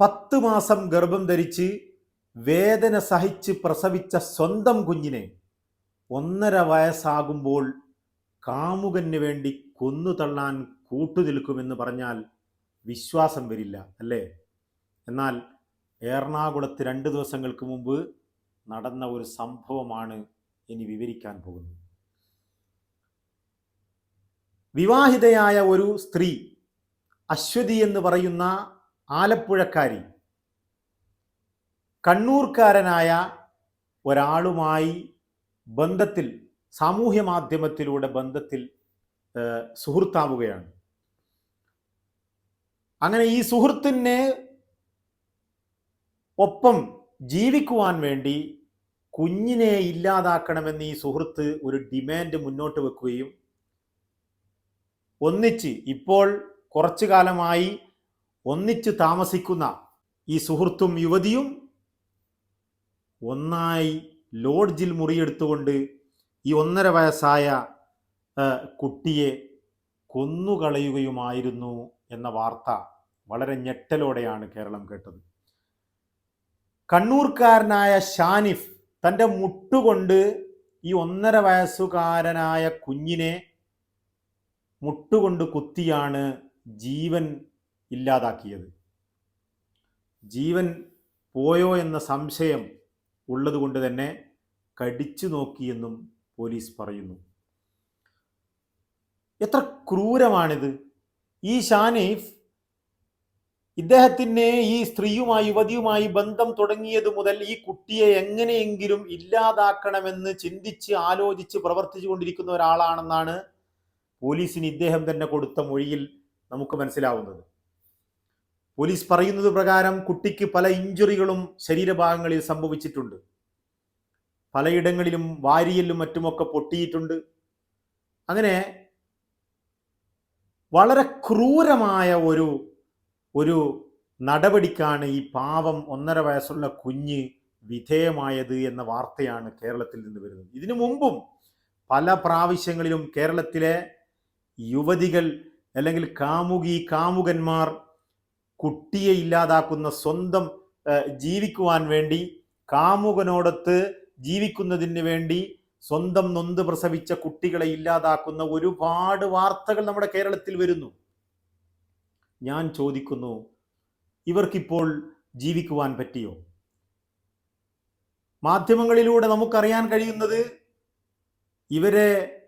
പത്ത് മാസം ഗർഭം ധരിച്ച് വേദന സഹിച്ച് പ്രസവിച്ച സ്വന്തം കുഞ്ഞിനെ ഒന്നര വയസ്സാകുമ്പോൾ കാമുകന് വേണ്ടി കൊന്നു തള്ളാൻ കൂട്ടുനിൽക്കുമെന്ന് പറഞ്ഞാൽ വിശ്വാസം വരില്ല അല്ലേ? എന്നാൽ എറണാകുളത്ത് രണ്ട് ദിവസങ്ങൾക്ക് മുമ്പ് നടന്ന ഒരു സംഭവമാണ് ഇനി വിവരിക്കാൻ പോകുന്നത്. വിവാഹിതയായ ഒരു സ്ത്രീ അശ്വതി എന്ന് പറയുന്ന ആലപ്പുഴക്കാരി. കണ്ണൂർക്കാരനായ ഒരാളുമായി ബന്ധത്തിൽ സാമൂഹ്യ മാധ്യമത്തിലൂടെ ബന്ധത്തിൽ സുഹൃത്താവുകയാണ്. അങ്ങനെ ഈ സുഹൃത്തിനെ ഒപ്പം ജീവിക്കുവാൻ വേണ്ടി കുഞ്ഞിനെ ഇല്ലാതാക്കണമെന്ന് ഈ സുഹൃത്ത് ഒരു ഡിമാൻഡ് മുന്നോട്ട് വെക്കുകയും ഒന്നിച്ച് ഇപ്പോൾ കുറച്ചു കാലമായി ഒന്നിച്ച് താമസിക്കുന്ന ഈ സുഹൃത്തും യുവതിയും ഒന്നായി ലോഡ്ജിൽ മുറിയെടുത്തുകൊണ്ട് ഈ ഒന്നര വയസ്സായ കുട്ടിയെ കൊന്നുകളയുകയുമായിരുന്നു എന്ന വാർത്ത വളരെ ഞെട്ടലോടെയാണ് കേരളം കേട്ടത്. കണ്ണൂർക്കാരനായ ഷാനിഫ് തന്റെ മുട്ടുകൊണ്ട് ഈ ഒന്നര വയസ്സുകാരനായ കുഞ്ഞിനെ മുട്ടുകൊണ്ട് കുത്തിയാണ് ജീവൻ ഇല്ലാതാക്കിയത്. ജീവൻ പോയോ എന്ന സംശയം ഉള്ളതുകൊണ്ട് തന്നെ കടിച്ചു നോക്കിയെന്നും പോലീസ് പറയുന്നു. എത്ര ക്രൂരമാണിത്. ഈ ഷാനിഫ് ഇദ്ദേഹത്തിന് ഈ സ്ത്രീയുമായി യുവതിയുമായി ബന്ധം തുടങ്ങിയത് മുതൽ ഈ കുട്ടിയെ എങ്ങനെയെങ്കിലും ഇല്ലാതാക്കണമെന്ന് ചിന്തിച്ച് ആലോചിച്ച് പ്രവർത്തിച്ചു കൊണ്ടിരിക്കുന്ന ഒരാളാണെന്നാണ് പോലീസിന് ഇദ്ദേഹം തന്നെ കൊടുത്ത മൊഴിയിൽ നമുക്ക് മനസ്സിലാവുന്നത്. പോലീസ് പറയുന്നത് പ്രകാരം കുട്ടിക്ക് പല ഇഞ്ചുറികളും ശരീരഭാഗങ്ങളിൽ സംഭവിച്ചിട്ടുണ്ട്. പലയിടങ്ങളിലും വാരിയലും മറ്റുമൊക്കെ പൊട്ടിയിട്ടുണ്ട്. അങ്ങനെ വളരെ ക്രൂരമായ ഒരു ഒരു നടപടിക്കാണ് ഈ പാവം ഒന്നര വയസ്സുള്ള കുഞ്ഞ് വിധേയമായത് എന്ന വാർത്തയാണ് കേരളത്തിൽ നിന്ന് വരുന്നത്. ഇതിനു മുമ്പും പല പ്രാവശ്യങ്ങളിലും കേരളത്തിലെ യുവതികൾ അല്ലെങ്കിൽ കാമുകി കാമുകന്മാർ കുട്ടിയെ ഇല്ലാതാക്കുന്ന സ്വന്തം ജീവിക്കുവാൻ വേണ്ടി കാമുകനോടത്ത് ജീവിക്കുന്നതിന് വേണ്ടി സ്വന്തം നൊന്ത് പ്രസവിച്ച കുട്ടികളെ ഇല്ലാതാക്കുന്ന ഒരുപാട് വാർത്തകൾ നമ്മുടെ കേരളത്തിൽ വരുന്നു. ഞാൻ ചോദിക്കുന്നു ഇവർക്കിപ്പോൾ ജീവിക്കുവാൻ പറ്റിയോ? മാധ്യമങ്ങളിലൂടെ നമുക്കറിയാൻ കഴിയുന്നത് ഇവരെ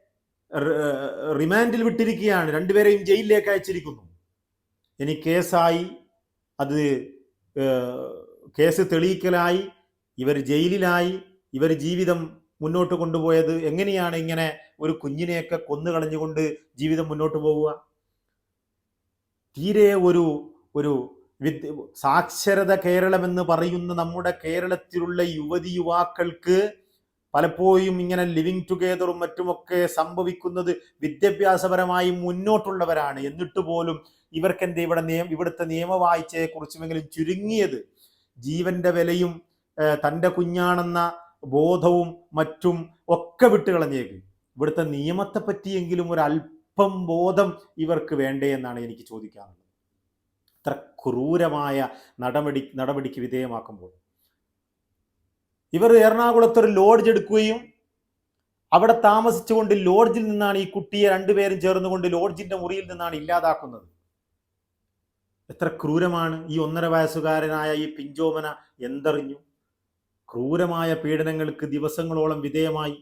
റിമാൻഡിൽ വിട്ടിരിക്കുകയാണ്. രണ്ടുപേരെയും ജയിലിലേക്ക് അയച്ചിരിക്കുന്നു. ഇനി കേസായി അത് കേസ് തെളിയിക്കലായി ഇവർ ജയിലിലായി ഇവർ ജീവിതം മുന്നോട്ട് കൊണ്ടുപോയത് എങ്ങനെയാണ് ഇങ്ങനെ ഒരു കുഞ്ഞിനെയൊക്കെ കൊന്നു കളഞ്ഞുകൊണ്ട് ജീവിതം മുന്നോട്ട് പോവുക? തീരെ ഒരു ഒരു വിദ്യ സാക്ഷരത കേരളം എന്ന് പറയുന്ന നമ്മുടെ കേരളത്തിലുള്ള യുവതി യുവാക്കൾക്ക് പലപ്പോഴും ഇങ്ങനെ ലിവിങ് ടുഗെദറും മറ്റുമൊക്കെ സംഭവിക്കുന്നത് വിദ്യാഭ്യാസപരമായി മുന്നോട്ടുള്ളവരാണ്. എന്നിട്ട് പോലും ഇവർക്ക് എന്തേ ഇവിടെ നിയമ ഇവിടുത്തെ നിയമവാഴ്ചയെ കുറിച്ചുമെങ്കിലും ചുരുങ്ങിയത്? ജീവന്റെ വിലയും തന്റെ കുഞ്ഞാണെന്ന ബോധവും മറ്റും ഒക്കെ വിട്ടുകളഞ്ഞേക്ക്. ഇവിടുത്തെ നിയമത്തെ പറ്റിയെങ്കിലും ഒരു അല്പം ബോധം ഇവർക്ക് വേണ്ടേ എന്നാണ് എനിക്ക് ചോദിക്കാറുള്ളത് ഇത്ര ക്രൂരമായ നടപടി നടപടിക്ക് വിധേയമാക്കുമ്പോൾ. ഇവർ എറണാകുളത്ത് ഒരു ലോഡ്ജ് എടുക്കുകയും അവിടെ താമസിച്ചുകൊണ്ട് ലോഡ്ജിൽ നിന്നാണ് ഈ കുട്ടിയെ രണ്ടുപേരും ചേർന്നുകൊണ്ട് ലോഡ്ജിന്റെ മുറിയിൽ നിന്നാണ് ഇല്ലാതാക്കുന്നത്. എത്ര ക്രൂരമാണ്. ഈ ഒന്നര വയസ്സുകാരനായ ഈ പിഞ്ചോമന എന്തറിഞ്ഞു? ക്രൂരമായ പീഡനങ്ങൾക്ക് ദിവസങ്ങളോളം വിധേയമായി.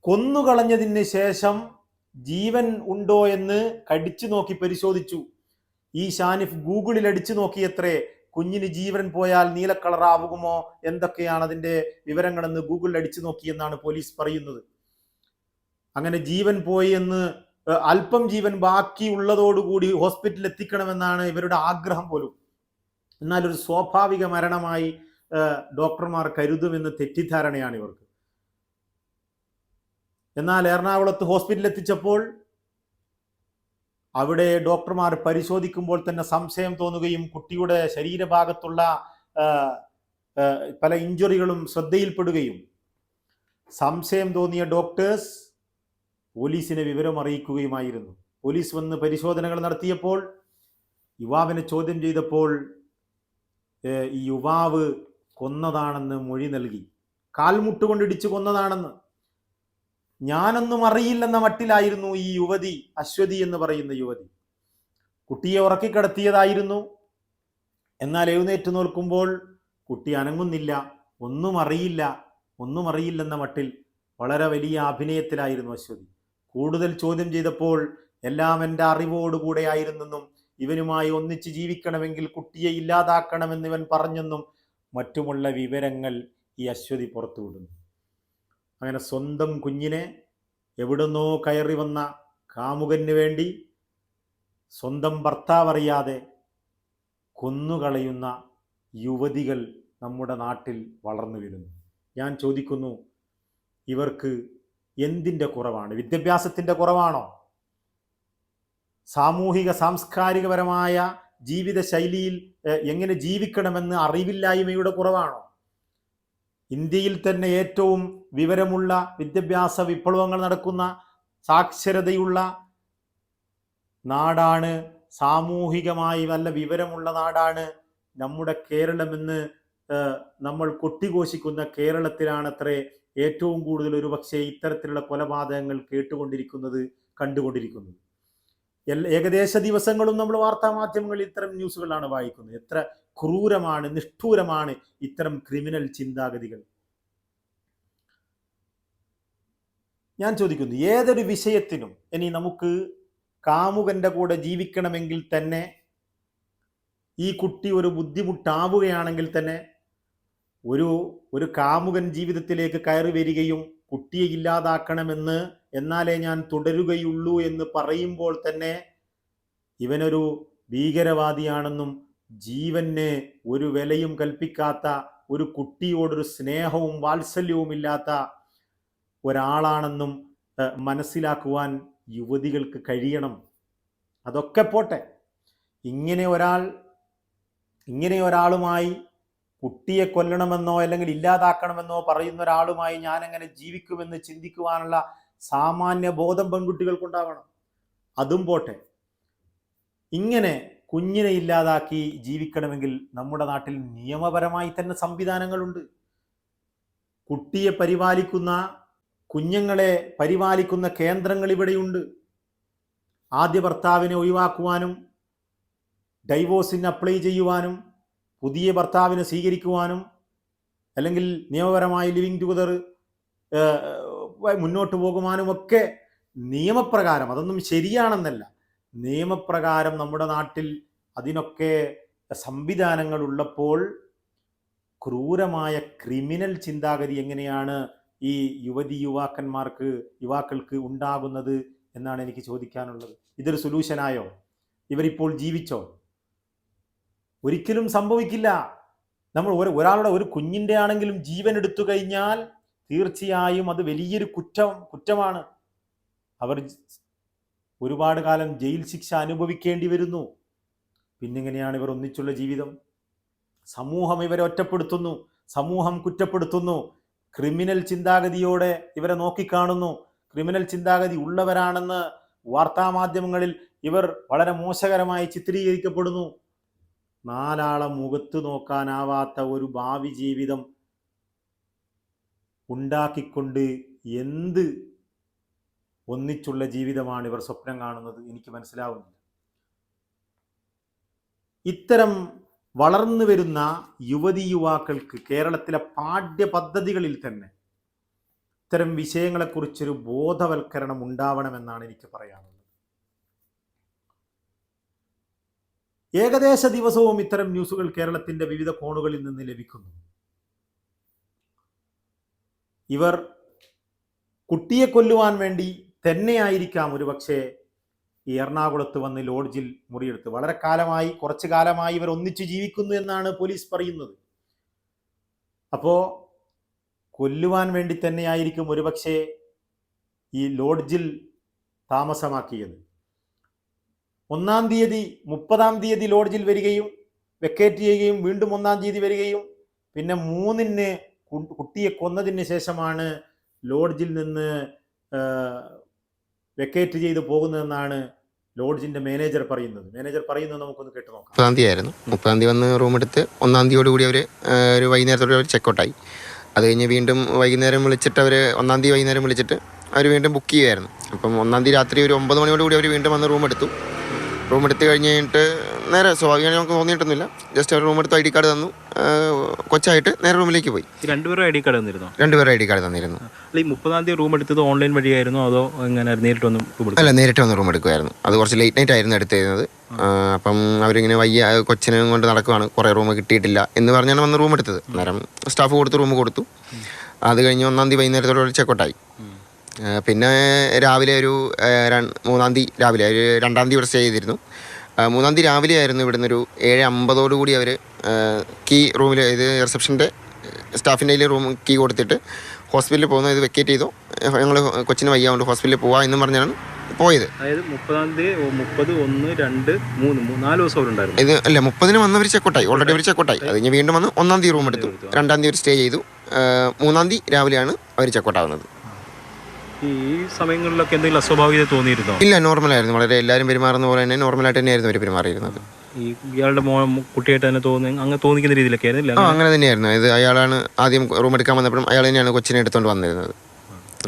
കൊന്നുകളഞ്ഞതിന് ശേഷം ജീവൻ ഉണ്ടോ എന്ന് കടിച്ചു നോക്കി പരിശോധിച്ചു. ഈ ഷാനിഫ് ഗൂഗിളിൽ അടിച്ചു നോക്കിയത്രേ കുഞ്ഞിന് ജീവൻ പോയാൽ നീലക്കളറാവുമോ എന്തൊക്കെയാണ് അതിന്റെ വിവരങ്ങളെന്ന് ഗൂഗിളിൽ അടിച്ചു നോക്കിയെന്നാണ് പോലീസ് പറയുന്നത്. അങ്ങനെ ജീവൻ പോയി എന്ന് അല്പം ജീവൻ ബാക്കിയുള്ളതോടുകൂടി ഹോസ്പിറ്റലിൽ എത്തിക്കണമെന്നാണ് ഇവരുടെ ആഗ്രഹം പോലും. എന്നാൽ ഒരു സ്വാഭാവിക മരണമായി ഡോക്ടർമാർ കരുതുമെന്ന് തെറ്റിദ്ധാരണയാണ് ഇവർക്ക്. എന്നാൽ എറണാകുളത്ത് ഹോസ്പിറ്റലിൽ എത്തിച്ചപ്പോൾ അവിടെ ഡോക്ടർമാർ പരിശോധിക്കുമ്പോൾ തന്നെ സംശയം തോന്നുകയും കുട്ടിയുടെ ശരീരഭാഗത്തുള്ള പല ഇഞ്ചുറികളും ശ്രദ്ധയിൽപ്പെടുകയും. സംശയം തോന്നിയ ഡോക്ടേഴ്സ് പോലീസിനെ വിവരം അറിയിക്കുകയുമായിരുന്നു. പോലീസ് വന്ന് പരിശോധനകൾ നടത്തിയപ്പോൾ യുവാവിനെ ചോദ്യം ചെയ്തപ്പോൾ ഈ യുവാവ് കൊന്നതാണെന്ന് മൊഴി നൽകി. കാൽമുട്ട് കൊണ്ടിടിച്ച് കൊന്നതാണെന്ന്. ഞാനൊന്നും അറിയില്ലെന്ന മട്ടിലായിരുന്നു ഈ യുവതി അശ്വതി എന്ന് പറയുന്ന യുവതി. കുട്ടിയെ ഉറക്കിക്കിടത്തിയതായിരുന്നു. എന്നാൽ എഴുന്നേറ്റ് നോക്കുമ്പോൾ കുട്ടി അനങ്ങുന്നില്ല ഒന്നും അറിയില്ല ഒന്നും അറിയില്ലെന്ന മട്ടിൽ വളരെ വലിയ അഭിനയത്തിലായിരുന്നു അശ്വതി. കൂടുതൽ ചോദ്യം ചെയ്തപ്പോൾ എല്ലാം എന്റെ അറിവോടുകൂടെ ആയിരുന്നെന്നും ഇവനുമായി ഒന്നിച്ച് ജീവിക്കണമെങ്കിൽ കുട്ടിയെ ഇല്ലാതാക്കണമെന്ന് ഇവൻ പറഞ്ഞെന്നും മറ്റുമുള്ള വിവരങ്ങൾ ഈ അശ്വതി പുറത്തുവിടുന്നു. അങ്ങനെ സ്വന്തം കുഞ്ഞിനെ എവിടുന്നോ കയറി വന്ന കാമുകന് വേണ്ടി സ്വന്തം ഭർത്താവ് അറിയാതെ കൊന്നുകളയുന്ന യുവതികൾ നമ്മുടെ നാട്ടിൽ വളർന്നു വരുന്നു. ഞാൻ ചോദിക്കുന്നു ഇവർക്ക് എന്തിന്റെ കുറവാണ്? വിദ്യാഭ്യാസത്തിന്റെ കുറവാണോ? സാമൂഹിക സാംസ്കാരികപരമായ ജീവിത ശൈലിയിൽ എങ്ങനെ ജീവിക്കണമെന്ന് അറിവില്ലായ്മയുടെ കുറവാണോ? ഇന്ത്യയിൽ തന്നെ ഏറ്റവും വിവരമുള്ള വിദ്യാഭ്യാസ വിപ്ലവങ്ങൾ നടക്കുന്ന സാക്ഷരതയുള്ള നാടാണ് സാമൂഹികമായി നല്ല വിവരമുള്ള നാടാണ് നമ്മുടെ കേരളമെന്ന് നമ്മൾ കൊട്ടിഘോഷിക്കുന്ന കേരളത്തിലാണത്രേ ഏറ്റവും കൂടുതൽ ഒരു പക്ഷേ ഇത്തരത്തിലുള്ള കൊലപാതകങ്ങൾ കേട്ടുകൊണ്ടിരിക്കുന്നത് കണ്ടുകൊണ്ടിരിക്കുന്നത്. ഏകദേശ ദിവസങ്ങളും നമ്മൾ വാർത്താ മാധ്യമങ്ങളിൽ ഇത്തരം ന്യൂസുകളാണ് വായിക്കുന്നത്. എത്ര ക്രൂരമാണ് നിഷ്ഠൂരമാണ് ഇത്തരം ക്രിമിനൽ ചിന്താഗതികൾ. ഞാൻ ചോദിക്കുന്നു ഏതൊരു വിഷയത്തിനും ഇനി നമുക്ക് കാമുകന്റെ കൂടെ ജീവിക്കണമെങ്കിൽ തന്നെ ഈ കുട്ടി ഒരു ബുദ്ധിമുട്ടാവുകയാണെങ്കിൽ തന്നെ ഒരു ഒരു കാമുകൻ ജീവിതത്തിലേക്ക് കയറി വരികയും കുട്ടിയെ ഇല്ലാതാക്കണമെന്ന് എന്നാലേ ഞാൻ തുടരുകയുള്ളൂ എന്ന് പറയുമ്പോൾ തന്നെ ഇവനൊരു ഭീകരവാദിയാണെന്നും ജീവന് ഒരു വിലയും കൽപ്പിക്കാത്ത ഒരു കുട്ടിയോടൊരു സ്നേഹവും വാത്സല്യവും ഇല്ലാത്ത ഒരാളാണെന്നും മനസ്സിലാക്കുവാൻ യുവതികൾക്ക് കഴിയണം. അതൊക്കെ പോട്ടെ. ഇങ്ങനെ ഒരാൾ ഇങ്ങനെ ഒരാളുമായി കുട്ടിയെ കൊല്ലണമെന്നോ അല്ലെങ്കിൽ ഇല്ലാതാക്കണമെന്നോ പറയുന്ന ഒരാളുമായി ഞാൻ എങ്ങനെ ജീവിക്കുമെന്ന് ചിന്തിക്കുവാനുള്ള സാമാന്യ ബോധം പെൺകുട്ടികൾക്കുണ്ടാവണം. അതും പോട്ടെ. ഇങ്ങനെ കുഞ്ഞിനെ ഇല്ലാതാക്കി ജീവിക്കണമെങ്കിൽ നമ്മുടെ നാട്ടിൽ നിയമപരമായി തന്നെ സംവിധാനങ്ങളുണ്ട്. കുട്ടിയെ പരിപാലിക്കുന്ന കുഞ്ഞുങ്ങളെ പരിപാലിക്കുന്ന കേന്ദ്രങ്ങൾ ഇവിടെയുണ്ട്. ആദ്യ ഭർത്താവിനെ ഒഴിവാക്കുവാനും ഡൈവോഴ്സിന് അപ്ലൈ ചെയ്യുവാനും പുതിയ ഭർത്താവിനെ സ്വീകരിക്കുവാനും അല്ലെങ്കിൽ നിയമപരമായി ലിവിങ് ടുഗദർ മുന്നോട്ട് പോകുവാനും ഒക്കെ നിയമപ്രകാരം അതൊന്നും ശരിയാണെന്നല്ല. നിയമപ്രകാരം നമ്മുടെ നാട്ടിൽ അതിനൊക്കെ സംവിധാനങ്ങൾ ഉള്ളപ്പോൾ ക്രൂരമായ ക്രിമിനൽ ചിന്താഗതി എങ്ങനെയാണ് ഈ യുവതി യുവാക്കന്മാർക്ക് യുവാക്കൾക്ക് ഉണ്ടാകുന്നത് എന്നാണ് എനിക്ക് ചോദിക്കാനുള്ളത്. ഇതൊരു സൊല്യൂഷനായോ ഇവരിപ്പോൾ ജീവിച്ചോ? ഒരിക്കലും സംഭവിക്കില്ല. നമ്മൾ ഒരാളുടെ ഒരു കുഞ്ഞിന്റെ ആണെങ്കിലും ജീവൻ എടുത്തു കഴിഞ്ഞാൽ തീർച്ചയായും അത് വലിയൊരു കുറ്റം കുറ്റമാണ്. അവർ ഒരുപാട് കാലം ജയിൽ ശിക്ഷ അനുഭവിക്കേണ്ടി വരുന്നു. പിന്നെങ്ങനെയാണ് ഇവർ ഒന്നിച്ചുള്ള ജീവിതം? സമൂഹം ഇവരെ ഒറ്റപ്പെടുത്തുന്നു. സമൂഹം കുറ്റപ്പെടുത്തുന്നു. ക്രിമിനൽ ചിന്താഗതിയോടെ ഇവരെ നോക്കിക്കാണുന്നു. ക്രിമിനൽ ചിന്താഗതി ഉള്ളവരാണെന്ന് വാർത്താമാധ്യമങ്ങളിൽ ഇവർ വളരെ മോശകരമായി ചിത്രീകരിക്കപ്പെടുന്നു. നാലാളെ മുഖത്ത് നോക്കാനാവാത്ത ഒരു ഭാവി ജീവിതം ഉണ്ടാക്കിക്കൊണ്ട് എന്ത് ഒന്നിച്ചുള്ള ജീവിതമാണ് ഇവർ സ്വപ്നം കാണുന്നത്. എനിക്ക് മനസ്സിലാവുന്നില്ല. ഇത്തരം വളർന്നു വരുന്ന യുവതി യുവാക്കൾക്ക് കേരളത്തിലെ പാഠ്യപദ്ധതികളിൽ തന്നെ ഇത്തരം വിഷയങ്ങളെക്കുറിച്ചൊരു ബോധവൽക്കരണം ഉണ്ടാവണമെന്നാണ് എനിക്ക് പറയാനുള്ളത്. ഏകദേശ ദിവസവും ഇത്തരം ന്യൂസുകൾ കേരളത്തിന്റെ വിവിധ കോണുകളിൽ നിന്ന് ലഭിക്കുന്നു. ഇവർ കുട്ടിയെ കൊല്ലുവാൻ വേണ്ടി തന്നെയായിരിക്കാം ഒരുപക്ഷെ ഈ എറണാകുളത്ത് വന്ന് ലോഡ്ജിൽ മുറിയെടുത്ത്. വളരെ കാലമായി കുറച്ചു കാലമായി ഇവർ ഒന്നിച്ചു ജീവിക്കുന്നു എന്നാണ് പോലീസ് പറയുന്നത്. അപ്പോ കൊല്ലുവാൻ വേണ്ടി തന്നെയായിരിക്കും ഒരുപക്ഷെ ഈ ലോഡ്ജിൽ താമസമാക്കിയത്. ഒന്നാം തീയതി മുപ്പതാം തീയതി ലോഡ്ജിൽ വരികയും വെക്കേറ്റ് ചെയ്യുകയും വീണ്ടും ഒന്നാം തീയതി വരികയും പിന്നെ മൂന്നിന് കുട്ടിയെ കൊന്നതിന് ശേഷമാണ് ലോഡ്ജിൽ നിന്ന് വെക്കേറ്റ് ചെയ്ത് പോകുന്നതെന്നാണ് ലോഡ്ജിന്റെ മാനേജർ പറയുന്നത്. മാനേജർ പറയുന്നത് നമുക്കൊന്ന് കേട്ട് നോക്കാം. മുപ്പതാം തീയതി ആയിരുന്നു മുപ്പതാം തീയതി വന്ന് റൂം എടുത്ത് ഒന്നാം തീയതിയോട് കൂടി അവർ ഒരു വൈകുന്നേരത്തോടെ അവർ ചെക്കൗട്ടായി അത് കഴിഞ്ഞ് വീണ്ടും വൈകുന്നേരം വിളിച്ചിട്ട് അവർ ഒന്നാം തീയതി വൈകുന്നേരം വിളിച്ചിട്ട് അവർ വീണ്ടും ബുക്ക് ചെയ്യുമായിരുന്നു അപ്പം ഒന്നാം തീയതി രാത്രി ഒരു ഒമ്പത് മണിയോടുകൂടി അവർ വീണ്ടും വന്ന് റൂം എടുത്തു. റൂം എടുത്ത് കഴിഞ്ഞ് കഴിഞ്ഞിട്ട് നേരെ സ്വാഭാവികമായി നമുക്ക് തോന്നിയിട്ടൊന്നുമില്ല ജസ്റ്റ് അവർ റൂം എടുത്ത് ഐ ഡി കാർഡ് തന്നു കൊച്ചായിട്ട് നേരെ റൂമിലേക്ക് പോയി. രണ്ടുപേരും ഐ ഡി കാർഡ് തന്നിരുന്നു? രണ്ടുപേരും ഐ ഡി കാർഡ് തന്നിരുന്നു. അല്ല ഈ മുപ്പതാം തീയതി റൂം എടുത്തത് ഓൺലൈൻ വഴിയായിരുന്നു? അതോ എങ്ങനെ നേരിട്ട് വന്ന് അല്ല നേരിട്ട് വന്ന് റൂം എടുക്കുമായിരുന്നു അത് കുറച്ച് ലേറ്റ് നൈറ്റ് ആയിരുന്നു എടുത്തിരുന്നത്. അപ്പം അവരിങ്ങനെ വയ്യ കൊച്ചിനെയും കൊണ്ട് നടക്കുവാണ്. കുറേ റൂം കിട്ടിയിട്ടില്ല എന്ന് പറഞ്ഞാണ് വന്ന് റൂം എടുത്തത്. അന്നേരം സ്റ്റാഫ് കൊടുത്ത് റൂം കൊടുത്തു. അത് കഴിഞ്ഞ് ഒന്നാം തീയതി വൈകുന്നേരത്തോടെ ചെക്കൗട്ടായി പിന്നെ രാവിലെ ഒരു മൂന്നാം തീയതി രാവിലെ ഒരു രണ്ടാം തീയതി ഇവിടെ സ്റ്റേ ചെയ്തിരുന്നു. മൂന്നാം തീയതി രാവിലെ ആയിരുന്നു ഇവിടുന്ന് ഒരു ഏഴ് അമ്പതോടു കൂടി അവർ കീ റൂമിൽ ഇത് റിസപ്ഷന്റെ സ്റ്റാഫിന്റെ കയ്യിൽ റൂം കീ കൊടുത്തിട്ട് ഹോസ്പിറ്റലിൽ പോകുന്നത് ഇത് വെക്കേറ്റ് ചെയ്തു. ഞങ്ങൾ കൊച്ചിന് വയ്യാവുണ്ട് ഹോസ്പിറ്റലിൽ പോവാം എന്നും പറഞ്ഞാണ് പോയത്. അതായത് മുപ്പതാം തീയതി മുപ്പത് ഒന്ന് രണ്ട് മൂന്ന് നാല് ദിവസം അവിടെ ഉണ്ടായിരുന്നു. ഇത് അല്ല മുപ്പതിന് വന്നവർ ചെക്കൗട്ടായി ഓൾറെഡി അവർ ചെക്കൗട്ടായി അത് കഴിഞ്ഞ് വീണ്ടും വന്ന് ഒന്നാം തീയതി റൂം എടുത്തു. രണ്ടാം തീയതി സ്റ്റേ ചെയ്തു. മൂന്നാം തീയതി രാവിലെയാണ് അവർ ചെക്കൗട്ടാവുന്നത് ഈ സമയങ്ങളിലൊക്കെ എന്തെങ്കിലും അസ്വാഭാവികത തോന്നിയിരുന്നോ? ഇല്ല നോർമൽ ആയിരുന്നു വളരെ എല്ലാവരും പെരുമാറുന്ന പോലെ തന്നെ നോർമൽ നോർമലായിട്ട് തന്നെയായിരുന്നു അവർ പെരുമാറിയിരുന്നത്. ഈ ഇയാളുടെ മോ കുട്ടിയായിട്ട് തന്നെ തോന്നി അങ്ങനെ തോന്നിക്കുന്ന രീതിയിലൊക്കെ ആയിരുന്നില്ല ആ അങ്ങനെ? തന്നെയായിരുന്നു. ഇത് അയാളാണ് ആദ്യം റൂം എടുക്കാൻ വന്നപ്പോഴും അയാൾ തന്നെയാണ് കൊച്ചിനെ എടുത്തുകൊണ്ട് വന്നിരുന്നത്.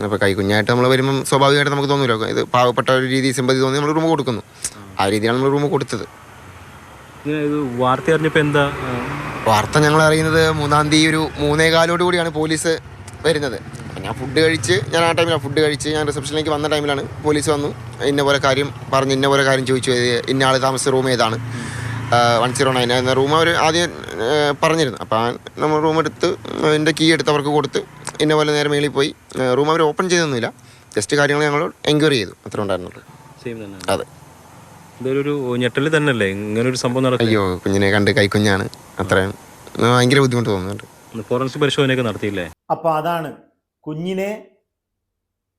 അപ്പോൾ കൈക്കുഞ്ഞായിട്ട് നമ്മൾ വരുമ്പം സ്വാഭാവികമായിട്ട് നമുക്ക് തോന്നുമല്ലോ ഇത് പാവപ്പെട്ട ഒരു രീതി സിമ്പതി തോന്നി നമ്മൾ റൂം കൊടുക്കുന്നു. ആ രീതിയാണ് നമ്മൾ റൂം കൊടുത്തത്. ഇത് വാർത്ത അറിഞ്ഞപ്പോൾ എന്താ? വാർത്ത ഞങ്ങൾ അറിയുന്നത് മൂന്നാം തീയതി ഒരു മൂന്നേ കാലോട് കൂടിയാണ് പോലീസ് വരുന്നത്. ഞാൻ ഫുഡ് കഴിച്ച് ഞാൻ ആ ടൈമിലാണ് ഫുഡ് കഴിച്ച് ഞാൻ റിസപ്ഷനിലേക്ക് വന്ന ടൈമിലാണ് പോലീസ് വന്നു. ഇന്ന പോലെ കാര്യം പറഞ്ഞ് ഇന്ന പോലെ കാര്യം ചോദിച്ചു. ഇന്ന ആൾ താമസിച്ച റൂം ഏതാണ്? വൺ സീറോ നയൻ എന്ന റൂം അവർ ആദ്യം പറഞ്ഞിരുന്നു. അപ്പോൾ നമ്മൾ റൂം എടുത്ത് എന്റെ കീ എടുത്ത് അവർക്ക് കൊടുത്ത് ഇന്ന പോലെ നേരെ മേളിൽ പോയി. റൂം അവർ ഓപ്പൺ ചെയ്തൊന്നുമില്ല ജസ്റ്റ് കാര്യങ്ങൾ ഞങ്ങൾ എൻക്വയറി ചെയ്തു. അത്ര ഉണ്ടായിരുന്നുള്ളൂ. അതെ. ഇതൊരു ഞെട്ടൽ തന്നെയല്ലേ? ഇങ്ങനെ ഒരു സംഭവം നടക്കും അയ്യോ കുഞ്ഞിനെ കണ്ട് കൈക്കുഞ്ഞാണ് അത്രയും. ഭയങ്കര ബുദ്ധിമുട്ട് തോന്നുന്നുണ്ട്. ഫോറൻസിക് പരിശോധനയൊക്കെ നടത്തിയില്ലേ? അപ്പൊ അതാണ് കുഞ്ഞിനെ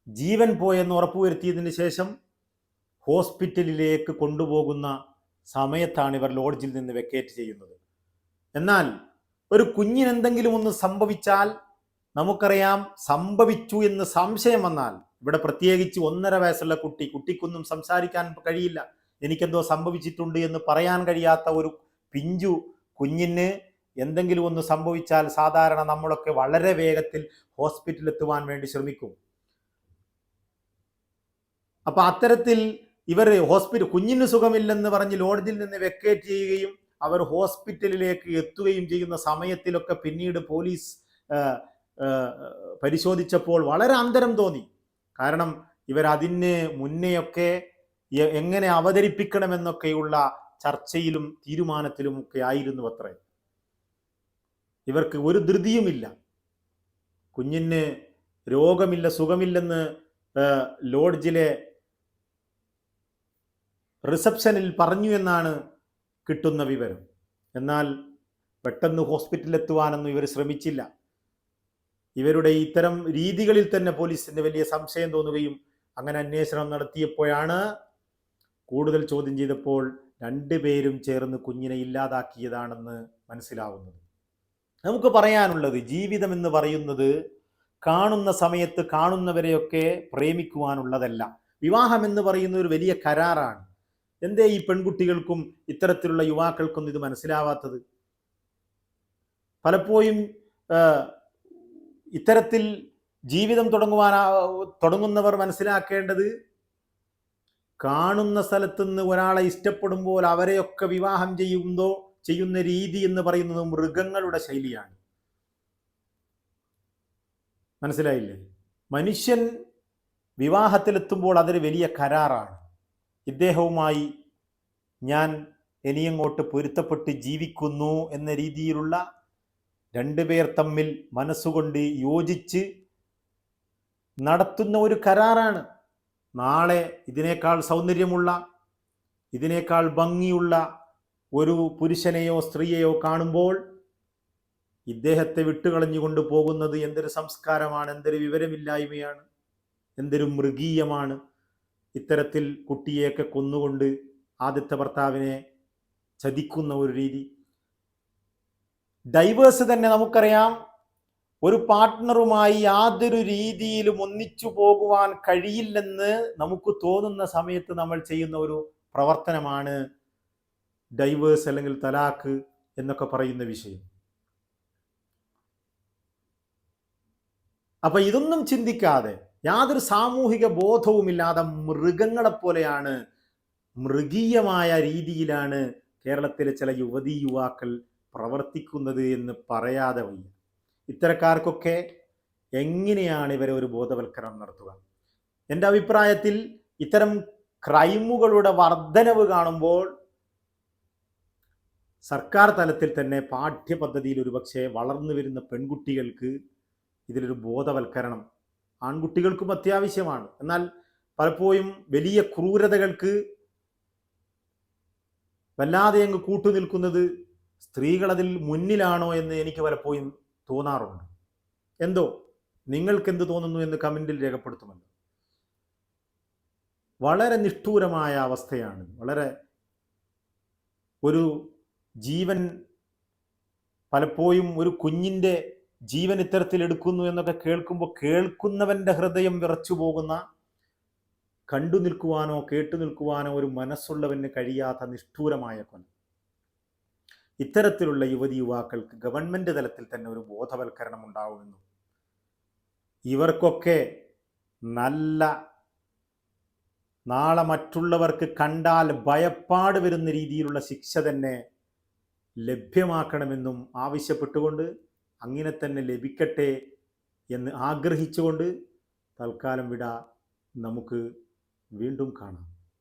ജീവൻ പോയെന്ന് ഉറപ്പുവരുത്തിയതിന് ശേഷം ഹോസ്പിറ്റലിലേക്ക് കൊണ്ടുപോകുന്ന സമയത്താണ് ഇവർ ലോഡ്ജിൽ നിന്ന് വെക്കേറ്റ് ചെയ്യുന്നത്. എന്നാൽ ഒരു കുഞ്ഞിന് എന്തെങ്കിലും ഒന്ന് സംഭവിച്ചാൽ നമുക്കറിയാം സംഭവിച്ചു എന്ന് സംശയം വന്നാൽ ഇവിടെ പ്രത്യേകിച്ച് ഒന്നര വയസ്സുള്ള കുട്ടി കുട്ടിക്കൊന്നും സംസാരിക്കാൻ കഴിയില്ല. എനിക്കെന്തോ സംഭവിച്ചിട്ടുണ്ട് എന്ന് പറയാൻ കഴിയാത്ത ഒരു പിഞ്ചു കുഞ്ഞിന് എന്തെങ്കിലും ഒന്ന് സംഭവിച്ചാൽ സാധാരണ നമ്മളൊക്കെ വളരെ വേഗത്തിൽ ഹോസ്പിറ്റലിൽ എത്തുവാൻ വേണ്ടി ശ്രമിക്കും. അപ്പൊ അത്തരത്തിൽ ഇവർ ഹോസ്പിറ്റൽ കുഞ്ഞിന് സുഖമില്ലെന്ന് പറഞ്ഞ് ലോഡ്ജിൽ നിന്ന് വെക്കേറ്റ് ചെയ്യുകയും അവർ ഹോസ്പിറ്റലിലേക്ക് എത്തുകയും ചെയ്യുന്ന സമയത്തിലൊക്കെ പിന്നീട് പോലീസ് പരിശോധിച്ചപ്പോൾ വളരെ അന്തരം തോന്നി. കാരണം ഇവർ അതിന് മുന്നെയൊക്കെ എങ്ങനെ അവതരിപ്പിക്കണമെന്നൊക്കെയുള്ള ചർച്ചയിലും തീരുമാനത്തിലും ഒക്കെ ആയിരുന്നു അത്രേ. ഇവർക്ക് ഒരു ധൃതിയുമില്ല. കുഞ്ഞിന് രോഗമില്ല സുഖമില്ലെന്ന് ലോഡ്ജിലെ റിസപ്ഷനിൽ പറഞ്ഞു എന്നാണ് കിട്ടുന്ന വിവരം. എന്നാൽ പെട്ടെന്ന് ഹോസ്പിറ്റലിലെത്തുവാനൊന്നും ഇവർ ശ്രമിച്ചില്ല. ഇവരുടെ ഇത്തരം രീതികളിൽ തന്നെ പോലീസിന് വലിയ സംശയം തോന്നുകയും അങ്ങനെ അന്വേഷണം നടത്തിയപ്പോഴാണ് കൂടുതൽ ചോദ്യം ചെയ്തപ്പോൾ രണ്ടുപേരും ചേർന്ന് കുഞ്ഞിനെ ഇല്ലാതാക്കിയതാണെന്ന് മനസ്സിലാവുന്നത്. നമുക്ക് പറയാനുള്ളത് ജീവിതം എന്ന് പറയുന്നത് കാണുന്ന സമയത്ത് കാണുന്നവരെയൊക്കെ പ്രേമിക്കുവാനുള്ളതല്ല. വിവാഹം എന്ന് പറയുന്ന ഒരു വലിയ കരാറാണ്. എന്തേ ഈ പെൺകുട്ടികൾക്കും ഇത്തരത്തിലുള്ള യുവാക്കൾക്കും ഇത് മനസ്സിലാവാത്തത്? പലപ്പോഴും ഇത്തരത്തിൽ ജീവിതം തുടങ്ങുവാൻ തുടങ്ങുന്നവർ മനസ്സിലാക്കേണ്ടത് കാണുന്ന സ്ഥലത്തുനിന്ന് ഒരാളെ ഇഷ്ടപ്പെടുമ്പോൾ അവരെയൊക്കെ വിവാഹം ചെയ്യുന്നതോ ചെയ്യുന്ന രീതി എന്ന് പറയുന്നത് മൃഗങ്ങളുടെ ശൈലിയാണ്. മനസ്സിലായില്ലേ? മനുഷ്യൻ വിവാഹത്തിലെത്തുമ്പോൾ അതൊരു വലിയ കരാറാണ്. ഇദ്ദേഹവുമായി ഞാൻ ഇനിയങ്ങോട്ട് പൊരുത്തപ്പെട്ട് ജീവിക്കുന്നു എന്ന രീതിയിലുള്ള രണ്ടുപേർ തമ്മിൽ മനസ്സുകൊണ്ട് യോജിച്ച് നടത്തുന്ന ഒരു കരാറാണ്. നാളെ ഇതിനേക്കാൾ സൗന്ദര്യമുള്ള ഇതിനേക്കാൾ ഭംഗിയുള്ള ഒരു പുരുഷനെയോ സ്ത്രീയെയോ കാണുമ്പോൾ ഇദ്ദേഹത്തെ വിട്ടുകളഞ്ഞുകൊണ്ട് പോകുന്നത് എന്തൊരു സംസ്കാരമാണ് എന്തൊരു വിവരമില്ലായ്മയാണ് എന്തൊരു മൃഗീയമാണ്. ഇത്തരത്തിൽ കുട്ടിയെയൊക്കെ കൊന്നുകൊണ്ട് ആദ്യത്തെ ഭർത്താവിനെ ചതിക്കുന്ന ഒരു രീതി. ഡൈവേഴ്സ് തന്നെ നമുക്കറിയാം ഒരു പാർട്ട്ണറുമായി യാതൊരു രീതിയിലും ഒന്നിച്ചു പോകുവാൻ കഴിയില്ലെന്ന് നമുക്ക് തോന്നുന്ന സമയത്ത് നമ്മൾ ചെയ്യുന്ന ഒരു പ്രവർത്തനമാണ് ഡൈവേഴ്സ് അല്ലെങ്കിൽ തലാക്ക് എന്നൊക്കെ പറയുന്ന വിഷയം. അപ്പൊ ഇതൊന്നും ചിന്തിക്കാതെ യാതൊരു സാമൂഹിക ബോധവുമില്ലാതെ മൃഗങ്ങളെപ്പോലെയാണ് മൃഗീയമായ രീതിയിലാണ് കേരളത്തിലെ ചില യുവതി യുവാക്കൾ പ്രവർത്തിക്കുന്നത് എന്ന് പറയാതെ വയ്യ. ഇത്തരക്കാർക്കൊക്കെ എങ്ങനെയാണ് ഇവരെ ഒരു ബോധവൽക്കരണം നടത്തുക? എന്റെ അഭിപ്രായത്തിൽ ഇത്തരം ക്രൈമുകളുടെ വർധനവ് കാണുമ്പോൾ സർക്കാർ തലത്തിൽ തന്നെ പാഠ്യപദ്ധതിയിൽ ഒരുപക്ഷെ വളർന്നു വരുന്ന പെൺകുട്ടികൾക്ക് ഇതിലൊരു ബോധവൽക്കരണം ആൺകുട്ടികൾക്കും അത്യാവശ്യമാണ്. എന്നാൽ പലപ്പോഴും വലിയ ക്രൂരതകൾക്ക് വല്ലാതെ അങ്ങ് കൂട്ടുനിൽക്കുന്നത് സ്ത്രീകൾ അതിൽ മുന്നിലാണോ എന്ന് എനിക്ക് പലപ്പോഴും തോന്നാറുണ്ട്. എന്തോ? നിങ്ങൾക്ക് എന്ത് തോന്നുന്നു എന്ന് കമന്റിൽ രേഖപ്പെടുത്തുമല്ലോ. വളരെ നിഷ്ഠൂരമായ അവസ്ഥയാണ്. വളരെ ഒരു ജീവൻ പലപ്പോഴും ഒരു കുഞ്ഞിന്റെ ജീവൻ ഇത്തരത്തിൽ എടുക്കുന്നു എന്നൊക്കെ കേൾക്കുമ്പോൾ കേൾക്കുന്നവന്റെ ഹൃദയം വിറച്ചു പോകുന്ന കണ്ടു നിൽക്കുവാനോ കേട്ടു നിൽക്കുവാനോ ഒരു മനസ്സുള്ളവന് കഴിയാത്ത നിഷ്ഠൂരമായ കൊല ഇത്തരത്തിലുള്ള യുവതി യുവാക്കൾക്ക് ഗവൺമെന്റ് തലത്തിൽ തന്നെ ഒരു ബോധവൽക്കരണം ഉണ്ടാവുമെന്നും ഇവർക്കൊക്കെ നല്ല നാളെ മറ്റുള്ളവർക്ക് കണ്ടാൽ ഭയപ്പാട് വരുന്ന രീതിയിലുള്ള ശിക്ഷ തന്നെ ലഭ്യമാക്കണമെന്നും ആവശ്യപ്പെട്ടുകൊണ്ട് അങ്ങനെ തന്നെ ലഭിക്കട്ടെ എന്ന് ആഗ്രഹിച്ചുകൊണ്ട് തൽക്കാലം വിട നമുക്ക് വീണ്ടും കാണാം.